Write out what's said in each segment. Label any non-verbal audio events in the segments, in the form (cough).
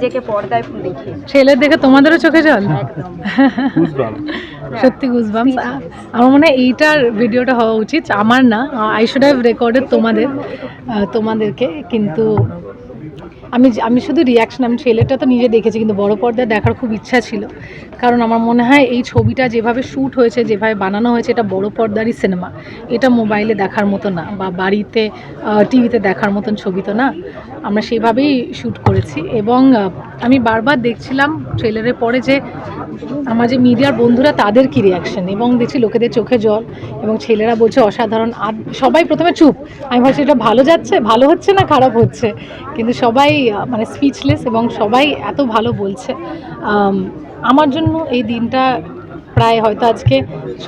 নিজেকে পর্দায় দেখি। ছেলের দেখে তোমাদেরও চোখে জল? একদম। সত্যি গুজবাম আমার মনে হয় এইটার ভিডিওটা হওয়া উচিত। আমার না আই শুড হ্যাভ রেকর্ডেড তোমাদের তোমাদেরকে। কিন্তু আমি আমি শুধু রিয়াকশন আমি ট্রেলারটা তো নিজে দেখেছি, কিন্তু বড় পর্দায় দেখার খুব ইচ্ছা ছিল। কারণ আমার মনে হয় এই ছবিটা যেভাবে শ্যুট হয়েছে, যেভাবে বানানো হয়েছে, এটা বড় পর্দারই সিনেমা এটা মোবাইলে দেখার মতো না, বা বাড়িতে টিভিতে দেখার মতন ছবি তো না। আমরা সেভাবেই শ্যুট করেছি এবং আমি বারবার দেখছিলাম ট্রেলারের পরে যে আমার যে মিডিয়ার বন্ধুরা তাদের কী রিয়াকশন এবং দেখছি লোকেদের চোখে জল, এবং ছেলেরা বলছে অসাধারণ। সবাই প্রথমে চুপ। আমি ভাবছি, এটা ভালো যাচ্ছে? ভালো হচ্ছে না খারাপ হচ্ছে? কিন্তু সবাই মানে স্পিচলেস এবং সবাই এত ভালো বলছে। আমার জন্য এই দিনটা প্রায় হয়তো আজকে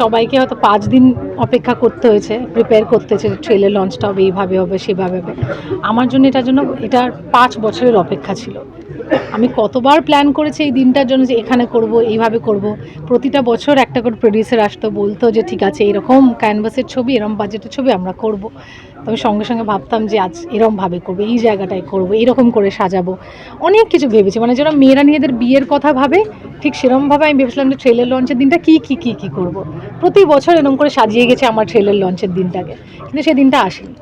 সবাইকে হয়তো পাঁচ দিন অপেক্ষা করতে হয়েছে প্রিপেয়ার করতে হয়েছে ট্রেলের লঞ্চটা হবে, এইভাবে হবে, সেভাবে হবে। আমার জন্য এটার জন্য, এটার পাঁচ বছরের অপেক্ষা ছিল। আমি কতবার প্ল্যান করেছি এই দিনটার জন্য যে এখানে করব, এইভাবে করব। প্রতিটা বছর একটা করে প্রডিউসার আসতো, বলতো যে, ঠিক আছে, এরকম ক্যানভাসের ছবি, এরকম বাজেটের ছবি আমরা করব। তবে সঙ্গে সঙ্গে ভাবতাম যে, আজ এরমভাবে করব, এই জায়গাটায় করব, এরকম করে সাজাবো। অনেক কিছু ভেবেছি মানে যারা মেয়েরা নিজেদের বিয়ের কথা ভাবে, ঠিক সেরকমভাবে আমি ভেবেছিলাম যে ট্রেলার লঞ্চের দিনটা কী কী কী কী করব? প্রতি বছর এরকম করে সাজিয়ে গেছে আমার ট্রেলার লঞ্চের দিনটাকে। কিন্তু সেই দিনটা আসেনি।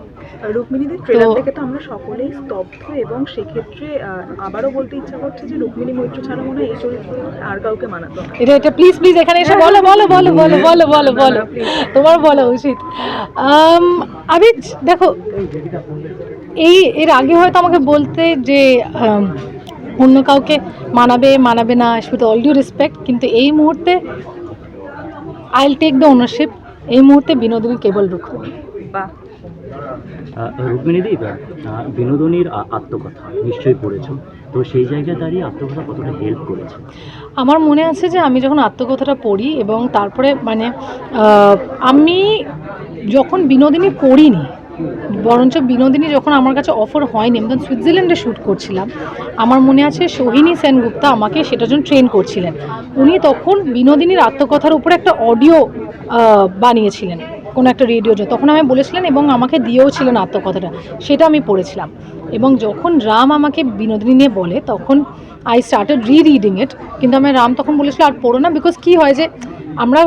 রুক্মিণীদের ট্রেলার দেখে তো আমরা সকলেই স্তব্ধ এবং সেক্ষেত্রে আবারও বলতে ইচ্ছা করছে যে রুক্মিণী মৈত্র ছাড়া মনে এই চরিত্রে আর কাউকে মানাতো এটা এটা প্লিজ প্লিজ এখানে এসে বলো বলো বলো বলো বলো বলো বলো। তোমার বলা উচিত। আমি দেখো এই এর আগে হয়তো আমাকে বলতে যে অন্য কাউকে মানাবে মানাবে না উইথ অল ডিউ রেসপেক্ট কিন্তু এই মুহূর্তে I will take the ownership এই মুহূর্তে বিনোদিনী কেবল রুক্মিণী বাহ। রুক্মিণীদি বিনোদনীর আত্মকথা নিশ্চয়ই পড়েছো। তো সেই জায়গায় দাঁড়িয়ে আত্মকথা কতটা হেল্প করেছে? আমার মনে আছে যে আমি যখন আত্মকথাটা পড়ি এবং তারপরে মানে আমি যখন বিনোদিনী পড়িনি বরঞ্চ বিনোদিনী যখন আমার কাছে অফার হয়নি, আমি তখন সুইজারল্যান্ডে শ্যুট করছিলাম। আমার মনে আছে সোহিনী সেনগুপ্তা আমাকে সেটার জন্য ট্রেন করছিলেন। উনি তখন বিনোদিনীর আত্মকথার উপরে একটা অডিও বানিয়েছিলেন, কোনো একটা রেডিও তখন আমি বলেছিলেন এবং আমাকে দিয়েও ছিলেন আত্মকথাটা, সেটা আমি পড়েছিলাম। এবং যখন রাম আমাকে বিনোদিনী নিয়ে বলে, তখন আই স্টার্টেড রি রিডিং ইট কিন্তু আমি রাম তখন বলেছিল, আর পড়ো না বিকজ কী হয় যে, আমরা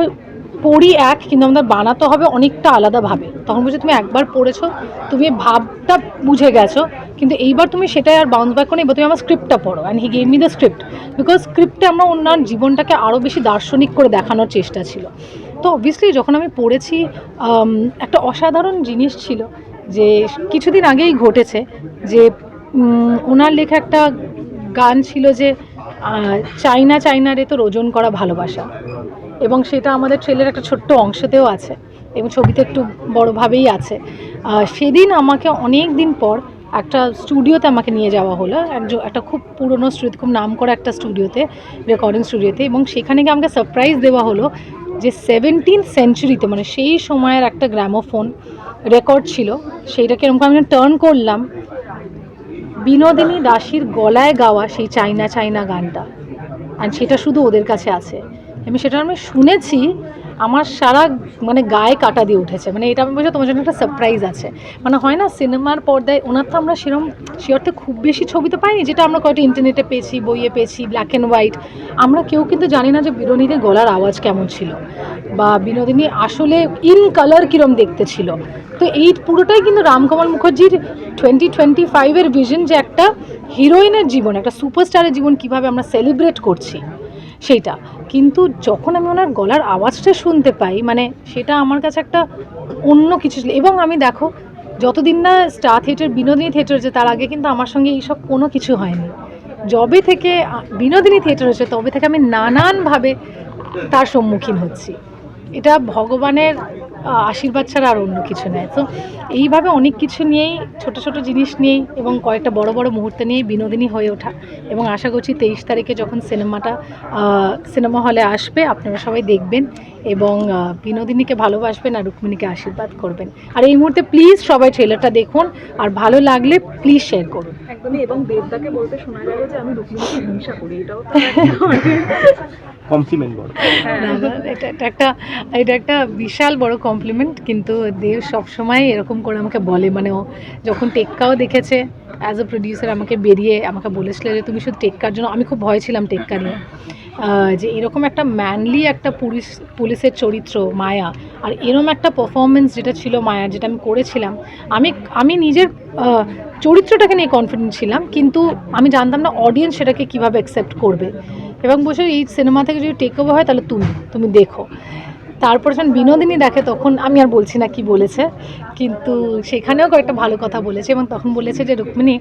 পড়ি এক কিন্তু আমাদের বানাতে হবে অনেকটা আলাদাভাবে। তখন বলছে তুমি একবার পড়েছো তুমি ভাবটা বুঝে গেছো কিন্তু এইবার তুমি সেটাই আর বাউন্স ব্যাক করে এবার তুমি আমার স্ক্রিপ্টটা পড়ো। And he gave me the script because স্ক্রিপ্টে আমরা ওনার জীবনটাকে আরও বেশি দার্শনিক করে দেখানোর চেষ্টা ছিল। তো অবভিয়াসলি যখন আমি পড়েছি একটা অসাধারণ জিনিস ছিল যে কিছুদিন আগেই ঘটেছে যে ওনার লেখা একটা গান ছিল যে আহ, চাইনা চাইনারে তো ওজন করা ভালোবাসা। এবং সেটা আমাদের ট্রেলের একটা ছোট্ট অংশতেও আছে এবং ছবিতে একটু বড়োভাবেই আছে। সেদিন আমাকে অনেক দিন পর একটা স্টুডিওতে আমাকে নিয়ে যাওয়া হলো একজন একটা খুব পুরনো স্টুডিও খুব নাম করা একটা স্টুডিওতে রেকর্ডিং স্টুডিওতে এবং সেখানে গিয়ে আমাকে সারপ্রাইজ দেওয়া হলো যে সেভেন্টিন সেঞ্চুরিতে মানে সেই সময়ের একটা গ্রামোফোন রেকর্ড ছিল, সেইটাকে এরকম আমি টার্ন করলাম। বিনোদিনী দাসীর গলায় গাওয়া সেই চাইনা চাইনা গানটা আর সেটা শুধু ওদের কাছে আছে। আমি সেটা আমি শুনেছি, আমার সারা মানে গায়ে কাটা দিয়ে উঠেছে। মানে এটা আমি বলছি, তোমার জন্য একটা সারপ্রাইজ আছে। মানে হয় না, সিনেমার পর্দায় ওনার তো আমরা সেরকম সে অর্থে খুব বেশি ছবি তো পাইনি, যেটা আমরা কয়টা ইন্টারনেটে পেয়েছি, বইয়ে পেয়েছি ব্ল্যাক অ্যান্ড হোয়াইট আমরা কেউ কিন্তু জানি না যে বিনোদিনীর গলার আওয়াজ কেমন ছিল, বা বিনোদিনী আসলে ইন কালার কীরম দেখতে ছিল। তো এই পুরোটাই কিন্তু রামকমল মুখার্জির টোয়েন্টি টোয়েন্টি ফাইভের ভিজন যে একটা হিরোইনের জীবন, একটা সুপারস্টারের জীবন কীভাবে আমরা সেলিব্রেট করছি। সেইটা। কিন্তু যখন আমি ওনার গলার আওয়াজটা শুনতে পাই মানে সেটা আমার কাছে একটা অন্য কিছু ছিল। এবং আমি দেখো, যতদিন না স্টার থিয়েটার, বিনোদিনী থিয়েটার হচ্ছে তার আগে কিন্তু আমার সঙ্গে এইসব কোনো কিছু হয়নি। যবে থেকে বিনোদিনী থিয়েটার হয়েছে, তবে থেকে আমি নানানভাবে তার সম্মুখীন হচ্ছি। এটা ভগবানের আশীর্বাদ ছাড়া আর অন্য কিছু নেয় তো এইভাবে অনেক কিছু নিয়েই, ছোট ছোট জিনিস নিয়েই এবং কয়েকটা বড় বড় মুহূর্ত নিয়েই বিনোদিনী হয়ে ওঠা। এবং আশা করছি তেইশ তারিখে যখন সিনেমাটা সিনেমা হলে আসবে, আপনারা সবাই দেখবেন। এবং বিনোদিনীকে ভালোবাসবেন আর রুক্মিণীকে আশীর্বাদ করবেন। আর এই মুহূর্তে প্লিজ সবাই ট্রেলারটা দেখুন আর ভালো লাগলে প্লিজ শেয়ার করুন। একদমই এবং দেবদাকে বলতে শোনা গেল যে আমি রুক্মিণীকে হিংসা করি এটাও তো (laughs) কমপ্লিমেন্ট বড় হ্যাঁ। এটা এটা একটা এটা একটা বিশাল বড় কমপ্লিমেন্ট কিন্তু দেব সবসময় এরকম করে আমাকে বলে মানে ও যখন টেক্কাও দেখেছে অ্যাজ এ প্রডিউসার আমাকে বেরিয়ে আমাকে বলেছিল যে তুমি শুধু টেক্কার জন্য আমি খুব ভয় ছিলাম টেক্কা নিয়ে। যে এরকম একটা ম্যানলি একটা পুলিশ, পুলিশের চরিত্র মায়া। আর এরকম একটা পারফরমেন্স যেটা ছিল মায়ার যেটা আমি করেছিলাম, আমি আমি নিজের চরিত্রটাকে নিয়ে কনফিডেন্ট ছিলাম, কিন্তু আমি জানতাম না অডিয়েন্স সেটাকে কীভাবে অ্যাকসেপ্ট করবে। এবং বসে এই সিনেমা থেকে যদি টেক ওভার হয়, তাহলে তুমি তুমি দেখো। তারপর যখন বিনোদিনী দেখে, তখন আমি আর বলছি না কি বলেছে, কিন্তু সেখানেও কয়েকটা ভালো কথা বলেছে এবং তখন বলেছে যে, রুক্মিণী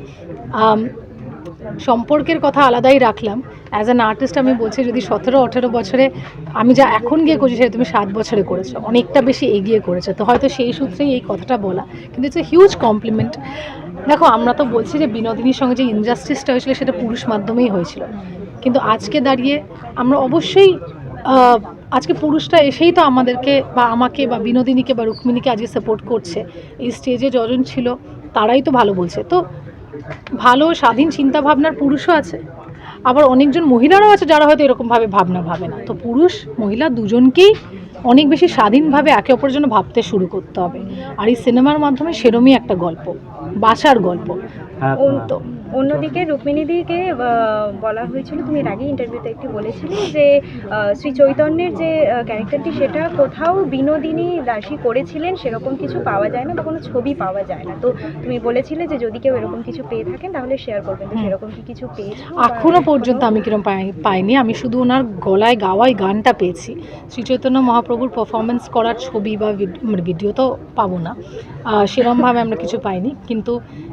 সম্পর্কের কথা আলাদাই রাখলাম। অ্যাজ অ্যান আর্টিস্ট আমি বলছি, যদি সতেরো, আঠেরো বছরে আমি যা এখন গিয়ে করছি সেটা তুমি সাত বছরে করেছ, অনেকটা বেশি এগিয়ে করেছ। তো হয়তো সেই সূত্রেই এই কথাটা বলা। কিন্তু ইটস এ হিউজ কমপ্লিমেন্ট দেখো, আমরা তো বলছি যে বিনোদিনীর সঙ্গে যে ইনজাস্টিসটা হয়েছিল সেটা পুরুষ মাধ্যমেই হয়েছিল। কিন্তু আজকে দাঁড়িয়ে আমরা অবশ্যই আজকে পুরুষটা এসেই তো আমাদেরকে বা আমাকে বা বিনোদিনীকে বা রুক্মিণীকে আজকে সাপোর্ট করছে। এই স্টেজে যজন ছিল, তারাই তো ভালো বলছে। তো ভালো স্বাধীন চিন্তা ভাবনার পুরুষও আছে। আবার অনেকজন মহিলারাও আছে যারা হয়তো এরকমভাবে ভাবনা ভাবে না। তো পুরুষ মহিলা দুজনকেই অনেক বেশি স্বাধীনভাবে একে অপরের জন্য ভাবতে শুরু করতে হবে। আর এই সিনেমার মাধ্যমে সেরমই একটা গল্প বাসার গল্প। হ্যাঁ তো। অন্যদিকে রুক্মিণীদিকে বলা হয়েছিল তুমি এর আগে ইন্টারভিউতে একটু বলেছিলে যে শ্রী চৈতন্যের যে ক্যারেক্টারটি সেটা কোথাও বিনোদিনী দাসী করেছিলেন সেরকম কিছু পাওয়া যায় না বা কোনো ছবি পাওয়া যায় না। তো তুমি বলেছিলে যে যদি কেউ এরকম কিছু পেয়ে থাকেন তাহলে শেয়ার করবেন। তো। সেরকম কি কিছু পেয়েছ এখনও পর্যন্ত আমি কিরম পাই- পাইনি। আমি শুধু ওনার গলায় গাওয়াই গানটা পেয়েছি। শ্রী চৈতন্য মহাপ্রভুর পারফরমেন্স করার ছবি বা ভিড- মানে ভিডিও তো পাবো না। সেরমভাবে আমরা কিছু পাইনি। কিন্তু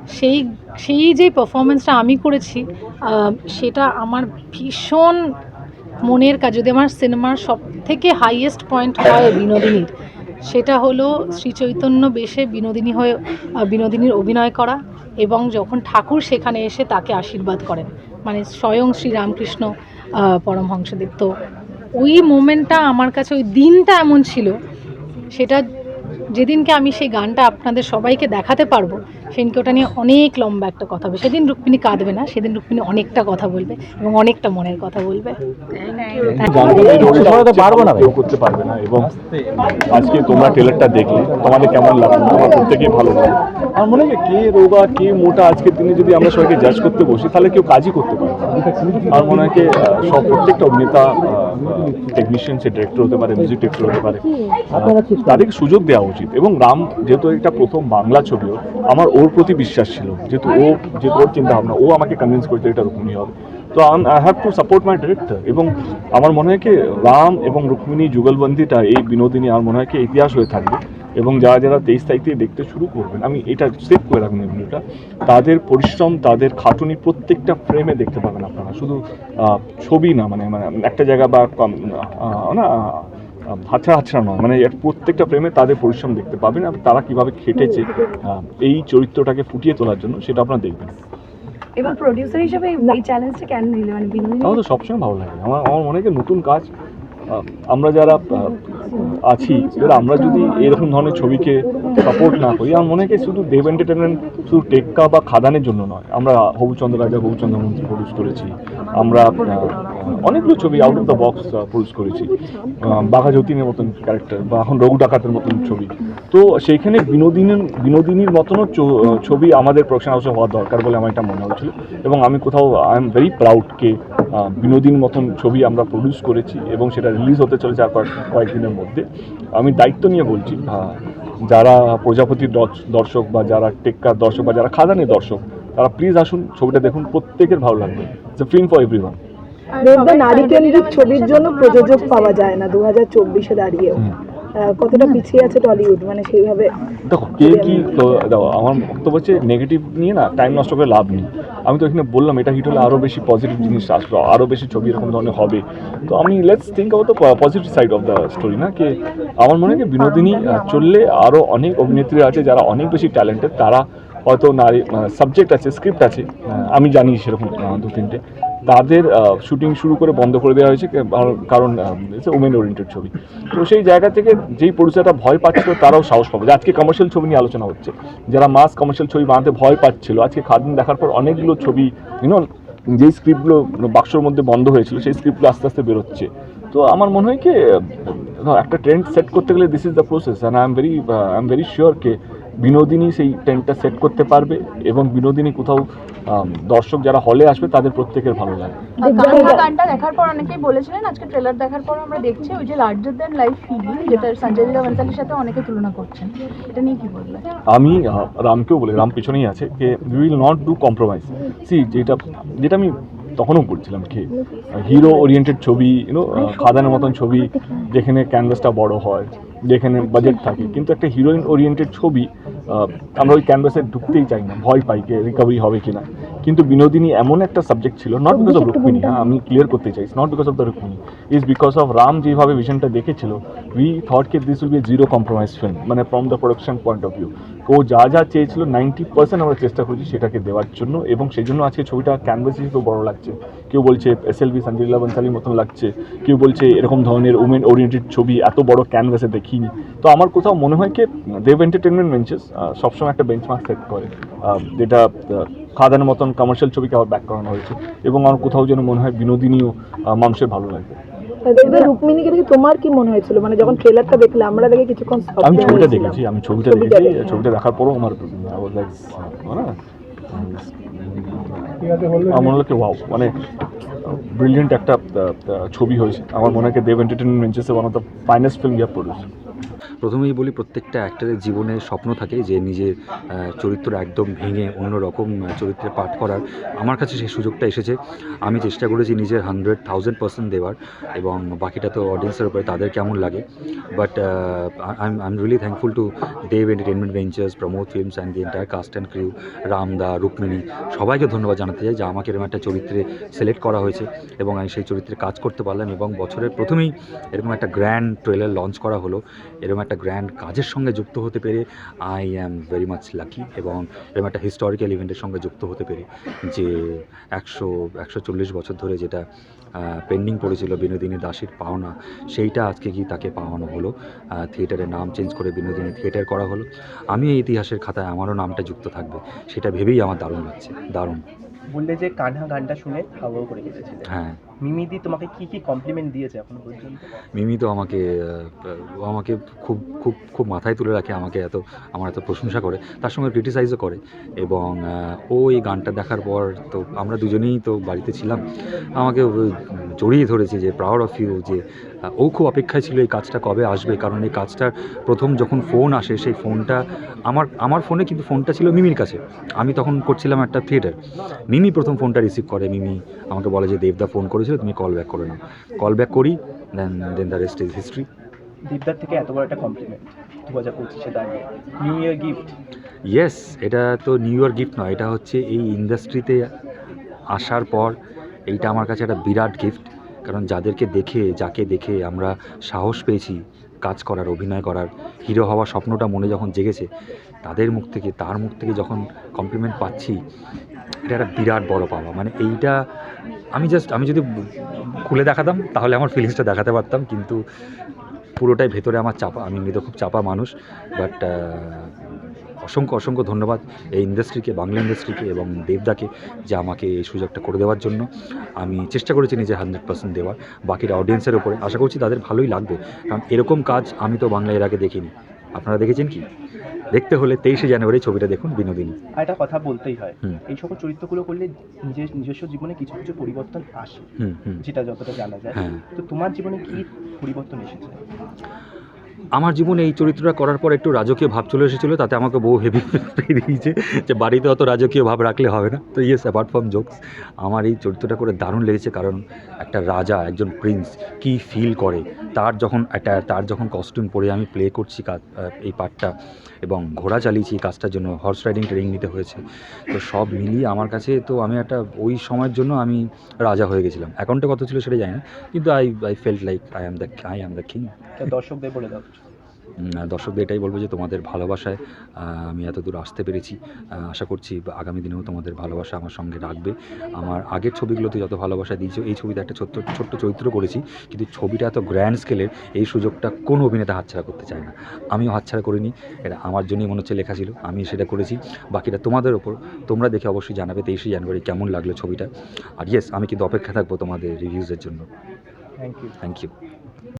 সেই সেই যে পারফরমেন্সটা আমি করেছি সেটা আমার ভীষণ মনের কাজ। যদি আমার সিনেমার সব থেকে হাইয়েস্ট পয়েন্ট হয় বিনোদিনীর, সেটা হলো শ্রী চৈতন্য বেশে বিনোদিনী হয়ে বিনোদিনীর অভিনয় করা এবং যখন ঠাকুর সেখানে এসে তাকে আশীর্বাদ করেন মানে স্বয়ং শ্রী রামকৃষ্ণ পরমহংসদেব। তো ওই মোমেন্টটা আমার কাছে, ওই দিনটা এমন ছিল, সেটা যেদিনকে আমি সেই গানটা আপনাদের সবাইকে দেখাতে পারব সেদিনকে ওটা নিয়ে অনেক লম্বা একটা কথা হবে সেদিন রুক্মিণী কাঁদবে না সেদিন রুক্মিণী অনেকটা কথা বলবে এবং অনেকটা মনের কথা বলবে। পারব না করতে পারবে না এবং আজকে তোমরা ট্রেলারটা দেখলে তোমাদের কেমন লাগল? আমার প্রত্যেকেই ভালো লাগল। আমার মনে হয় কে রোগা কে মোটা আজকের দিনে যদি আমরা সবাইকে জাজ করতে বসি তাহলে কেউ কাজই করতে পারবে না আমার মনে হয় সব প্রত্যেকটা অভিনেতা টেকনিশিয়ান সে ডিরেক্টর হতে পারে মিউজিক ডিরেক্টর হতে পারে তাদেরকে সুযোগ দেওয়া উচিত। এবং রাম, যেহেতু একটা প্রথম বাংলা ছবিও, আমার ওর প্রতি বিশ্বাস ছিল। যেহেতু ও, যেহেতু ওর চিন্তা ভাবনা ও আমাকে কনভিন্স করেছে এটা রুক্মিণী হবে। তো I have to support my director এবং আমার মনে হয় কি, রাম এবং রুক্মিণী যুগলবন্দিটা এই বিনোদিনী, আমার মনে হয় কি, ইতিহাস হয়ে থাকবে। এবং যারা যারা তেইশ তারিখ থেকে দেখতে শুরু করবেন আমি এটা সেভ করে রাখুন এই ভিডিওটা। তাদের পরিশ্রম তাদের খাটুনি প্রত্যেকটা ফ্রেমে দেখতে পাবেন আপনারা। শুধু ছবি না মানে মানে একটা জায়গা বা না হাতছাড়া হাতছাড়া নয় মানে প্রত্যেকটা প্রেমে তাদের পরিশ্রম দেখতে পাবেন আর তারা কীভাবে খেটেছে এই চরিত্রটাকে ফুটিয়ে তোলার জন্য সেটা আপনারা দেখবেন। এবং প্রডিউসার হিসেবে এই চ্যালেঞ্জটা কেন নিলে? মানে বিনোদিনী আমার তো সবসময় ভালো লাগে। আমার আমার মনে হয় নতুন কাজ আমরা যারা আছি। এবার আমরা যদি এরকম ধরনের ছবিকে সাপোর্ট না করি, আমার মনে হয় শুধু দেব এন্টারটেনমেন্ট শুধু টেক্কা বা খাদানের জন্য নয়। আমরা হবুচন্দ্র রাজা, হবুচন্দ্র মন্ত্রী প্রডিউস করেছি। আমরা অনেকগুলো ছবি out of the box produce করেছি। বাঘা যতীনের মতন ক্যারেক্টার বা এখন রঘু ডাকাতের মতন ছবি। তো সেইখানে বিনোদিনীর বিনোদিনীর মতনও ছবি আমাদের প্রোডাকশন হাউসে হওয়া দরকার বলে আমার এটা মনে হচ্ছিল। এবং আমি কোথাও আই এম ভেরি প্রাউড কে আহ, বিনোদিনীর মতন ছবি আমরা প্রডিউস করেছি এবং সেটা রিলিজ হতে চলেছে আর কয়েক- কয়েকদিনের মধ্যে। আমি দায়িত্ব নিয়ে বলছি যারা প্রজাপতির দর্শক বা যারা টেক্কার দর্শক বা যারা খাদানের দর্শক তারা প্লিজ আসুন ছবিটা দেখুন প্রত্যেকের ভালো লাগবে। ইটস ফিল্ম ফর এভরিওয়ান দেবদা নারী কেন্দ্রিক ছবির জন্য প্রযোজক পাওয়া যায় না দু হাজার চব্বিশে দাঁড়িয়েও। আহ, কতটা পিছিয়ে আছে টলিউড? মানে সেইভাবে দেখো কে কি দেখো আমার বক্তব্য হচ্ছে নেগেটিভ নিয়ে না টাইম নষ্ট করে লাভ নেই। আমি তো এখানে বললাম এটা হিট হলে আরও বেশি পজিটিভ জিনিস আসবে আরও বেশি ছবি এরকম ধরনের হবে। তো আমি let's think of the positive side of the story না? কি আমার মনে হয় বিনোদিনী চললে আরও অনেক অভিনেত্রী আছে যারা অনেক বেশি ট্যালেন্টেড তারা হয়তো নারী সাবজেক্ট আছে স্ক্রিপ্ট আছে আমি জানি সেরকম দু তিনটে তাদের শুটিং শুরু করে বন্ধ করে দেওয়া হয়েছে কারণ- উমেন ওরিয়েন্টেড ছবি। তো সেই জায়গা থেকে যেই পরিচয়টা ভয় পাচ্ছিল, তারাও সাহস পাবে। আজকে কমার্শিয়াল ছবি নিয়ে আলোচনা হচ্ছে। যারা মাস কমার্শিয়াল ছবি বানাতে ভয় পাচ্ছিল, আজকে খাদিন দেখার পর অনেকগুলো ছবি ইউনো যেই স্ক্রিপ্টগুলো বাক্সর মধ্যে বন্ধ হয়েছিল, সেই স্ক্রিপ্টগুলো আস্তে আস্তে বেরোচ্ছে। তো আমার মনে হয় কি একটা ট্রেন্ড সেট করতে গেলে this is the process and I am very I am very sure কে বিনোদিনী সেই ট্রেন্ডটা সেট করতে পারবে এবং বিনোদিনী কোথাও দর্শক যারা হলে আসবে তাদের প্রত্যেকের ভালো লাগে গানটা দেখার পর অনেকেই বলেছিলেন আজকে ট্রেলার দেখার পর আমরা দেখছি ওই যে লার্জার দ্যান লাইফ ফিলিং যেটা সঞ্জয় লীলা বনসালির সাথে অনেকে তুলনা করছেন। এটা নিয়ে কি বলবেন আমি রামকেও বলি রাম পেছনেই আছে যে we will not do compromise C যেটা যেটা আমি তখনও বলছিলাম কি হিরো ওরিয়েন্টেড ছবি ইউনো খাদানের মতন ছবি যেখানে ক্যানভাসটা বড় হয়। যেখানে বাজেট থাকে। কিন্তু একটা হিরোইন ওরিয়েন্টেড ছবি আমরা ওই ক্যানভাসে ঢুকতেই চাই না ভয় পাই কে রিকভারি হবে কিনা। কিন্তু বিনোদিনী এমন একটা সাবজেক্ট ছিল নট বিকজ অফ রুক্মিণী হ্যাঁ আমি ক্লিয়ার করতে চাই not because of the Rukmini is because of Ram যেভাবে ভিশনটা দেখেছিল we thought K this will be zero compromise film মানে from the production point of view ও যা যা চেয়েছিল নাইনটি পার্সেন্ট আমরা চেষ্টা করেছি সেটাকে দেওয়ার জন্য এবং সেই জন্য আজকে ছবিটা ক্যানভাস হিসেবে বড় লাগছে। কেউ বলছে S L B Sanjay Leela বনসালির মতন লাগছে কেউ বলছে এরকম ধরনের উমেন ওরিয়েন্টেড ছবি এত বড় ক্যানভাসে দেখিনি। তো আমার কোথাও মনে হয় কি দেব এন্টারটেনমেন্ট বেঞ্চেস সবসময় একটা বেঞ্চমার্ক সেট করে যেটা খাদানের মতন কমার্শিয়াল ছবিকে আবার ব্যাক করানো হয়েছে এবং আমার কোথাও যেন মনে হয় বিনোদিনীও মানুষের ভালো লাগবে। দেবদা রুক্মিণীকে দেখে তোমার কি মনে হয়েছিল? মানে যখন ট্রেলারটা দেখলে আমরা দেখে কিছুক্ষণ আমি ছবিটা দেখেছি আমি ছবিটা ছবিটা দেখেছি ছবিটা দেখার পরও আমার মনে ওয়াও মানে ব্রিলিয়েন্ট একটা ছবি হয়েছে। আমার মনে হয় Dev entertainment মেঞ্চেসে one of the finest film year produce প্রথমেই বলি প্রত্যেকটা অ্যাক্টরের জীবনে স্বপ্ন থাকে যে নিজের চরিত্র একদম ভেঙে অন্য রকম চরিত্রে পাঠ করার। আমার কাছে সেই সুযোগটা এসেছে। আমি চেষ্টা করেছি নিজের হান্ড্রেড থাউজেন্ড পার্সেন্ট দেওয়ার এবং বাকিটা তো অডিয়েন্সের উপরে তাদের কেমন লাগে। But I I am really thankful to Dev entertainment ventures Pramod films and the entire cast and crew রামদা Rukmini সবাইকে ধন্যবাদ জানাতে চাই যে আমাকে এরকম একটা চরিত্রে সিলেক্ট করা হয়েছে এবং আমি সেই চরিত্রে কাজ করতে পারলাম এবং বছরের প্রথমেই এরকম একটা গ্র্যান্ড ট্রেলার লঞ্চ করা হলো। এরকম একটা গ্র্যান্ড কাজের সঙ্গে যুক্ত হতে পেরে I am very much lucky এবং এরকম একটা হিস্টোরিক্যাল ইভেন্টের সঙ্গে যুক্ত হতে পেরে যে একশো একশো চল্লিশ বছর ধরে যেটা পেন্ডিং পড়েছিল বিনোদিনী দাসের পাওনা, সেইটা আজকে কি তাকে পাওয়ানো হলো। থিয়েটারের নাম চেঞ্জ করে বিনোদিনী থিয়েটার করা হলো। আমি এই ইতিহাসের খাতায় আমারও নামটা যুক্ত থাকবে, সেটা ভেবেই আমার দারুণ লাগছে, দারুণ। বললে যে কানহা গানটা শুনে হাওয়াও করে কেটেছিলে। হ্যাঁ। মিমিদি তোমাকে কি কি কমপ্লিমেন্ট দিয়েছে এখনও পর্যন্ত? মিমি তো আমাকে ও আমাকে খুব খুব খুব মাথায় তুলে রাখে আমাকে এত আমার এত প্রশংসা করে তার সঙ্গে ক্রিটিসাইজও করে। এবং ও এই গানটা দেখার পর তো আমরা দুজনেই তো বাড়িতে ছিলাম আমাকে জড়িয়ে ধরেছে যে প্রাউড অফ ইউ যে ও খুব অপেক্ষায় ছিল এই কাজটা কবে আসবে। কারণ এই কাজটার প্রথম যখন ফোন আসে সেই ফোনটা আমার আমার ফোনে কিন্তু ফোনটা ছিল মিমির কাছে। আমি তখন করছিলাম একটা থিয়েটার মিমি প্রথম ফোনটা রিসিভ করে। মিমি আমাকে বলে যে দেবদা ফোন করেছিল তুমি কল ব্যাক করে নাও। কল ব্যাক করি then then the rest is history দীপদার থেকে এত বড় একটা কমপ্লিমেন্ট দু হাজার পঁচিশে দাঁড়িয়ে। নিউ ইয়ার গিফট ইয়েস এটা তো নিউ ইয়ার গিফট নয় এটা হচ্ছে এই ইন্ডাস্ট্রিতে আসার পর এইটা আমার কাছে একটা বিরাট গিফট কারণ যাদেরকে দেখে, যাকে দেখে আমরা সাহস পেয়েছি কাজ করার, অভিনয় করার হিরো হওয়ার স্বপ্নটা মনে যখন জেগেছে, তাদের মুখ থেকে, তার মুখ থেকে যখন কমপ্লিমেন্ট পাচ্ছি, এটা একটা বিরাট বড় পাওয়া। মানে এইটা আমি জাস্ট আমি যদি খুলে দেখাতাম, তাহলে আমার ফিলিংসটা দেখাতে পারতাম, কিন্তু পুরোটাই ভেতরে আমার চাপা, আমি এমনিতে খুব চাপা মানুষ বাট অসংখ্য অসংখ্য ধন্যবাদ এই ইন্ডাস্ট্রিকে বাংলা ইন্ডাস্ট্রিকে এবং দেবদাকে যে আমাকে এই সুযোগটা করে দেওয়ার জন্য। আমি চেষ্টা করেছি নিজে হান্ড্রেড পার্সেন্ট দেওয়ার বাকিটা অডিয়েন্সের ওপরে আশা করছি তাদের ভালোই লাগবে। কারণ এরকম কাজ আমি তো বাংলা এর আগে দেখিনি। আপনারা দেখেছেন কি? দেখতে হলে তেইশে জানুয়ারি ছবিটা দেখুন বিনোদিনী। আর একটা কথা বলতেই হয়। এই সকল চরিত্রগুলো করলে নিজের নিজস্ব জীবনে কিছু কিছু পরিবর্তন আসে যেটা যতটা জানা যায়। হ্যাঁ। তো তোমার জীবনে কি পরিবর্তন এসেছে? আমার জীবনে এই চরিত্রটা করার পর একটু রাজকীয় ভাব চলে এসেছিল, তাতে আমাকে বহু হেভি দিয়েছে যে বাড়িতে অত রাজকীয় ভাব রাখলে হবে না। তো ইয়েস অ্যাপার্ট ফ্রম জোকস আমার এই চরিত্রটা করে দারুণ লেগেছে কারণ একটা রাজা, একজন প্রিন্স কি ফিল করে? তার যখন একটা, তার যখন কস্টিউম পরে আমি প্লে করছি এই পার্টটা এবং ঘোড়া চালিয়েছি, এই কাজটার জন্য হর্স রাইডিং ট্রেনিং নিতে হয়েছে। তো সব মিলিয়ে আমার কাছে তো আমি একটা, ওই সময়ের জন্য আমি রাজা হয়ে গেছিলাম। অ্যাকাউন্টে কত ছিল সেটা জানি না, কিন্তু I I felt like I am the I am the king দর্শকদের বলে দাও দর্শকদের এটাই বলব যে তোমাদের ভালোবাসায় আমি এত দূর আসতে পেরেছি। আশা করছি বা আগামী দিনেও তোমাদের ভালোবাসা আমার সঙ্গে রাখবে। আমার আগের ছবিগুলোতে যত ভালোবাসা দিয়েছ এই ছবিতে একটা ছোট্ট ছোট্ট চরিত্র করেছি কিন্তু ছবিটা এত গ্র্যান্ড স্কেলের এই সুযোগটা কোনো অভিনেতা হাতছাড়া করতে চায় না। আমিও হাতছাড়া করিনি এটা আমার জন্যই মনে হচ্ছে লেখা ছিল আমি সেটা করেছি। বাকিটা তোমাদের ওপর তোমরা দেখে অবশ্যই জানাবে তেইশে জানুয়ারি কেমন লাগল ছবিটা। আর ইয়েস আমি কিন্তু অপেক্ষা থাকব তোমাদের রিভিউজের জন্য। Thank you thank you